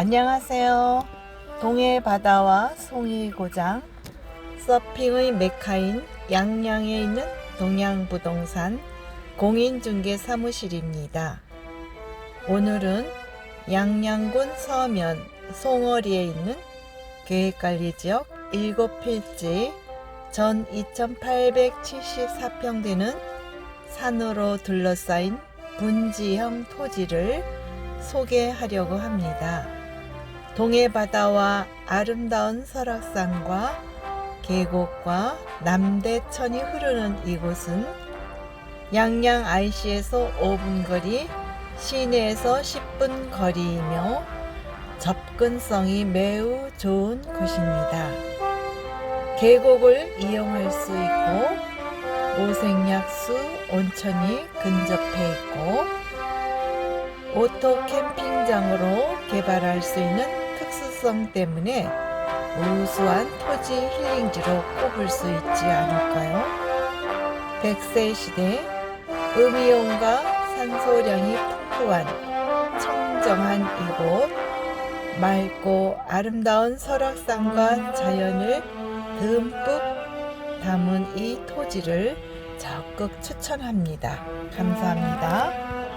안녕하세요. 동해 바다와 송이 고장 서핑의 메카인 양양에 있는 동양부동산 공인중개 사무실입니다. 오늘은 양양군 서면 송어리에 있는 계획관리지역 7필지 전 2874평 되는 산으로 둘러싸인 분지형 토지를 소개하려고 합니다. 동해 바다와 아름다운 설악산과 계곡과 남대천이 흐르는 이곳은 양양 IC에서 5분 거리, 시내에서 10분 거리이며 접근성이 매우 좋은 곳입니다. 계곡을 이용할 수 있고 오색약수 온천이 근접해 있고 오토 캠핑장으로 개발할 수 있는 특수성 때문에 우수한 토지 힐링지로 꼽을 수 있지 않을까요? 100세 시대 음이온과 산소량이 풍부한 청정한 이곳 맑고 아름다운 설악산과 자연을 듬뿍 담은 이 토지를 적극 추천합니다. 감사합니다.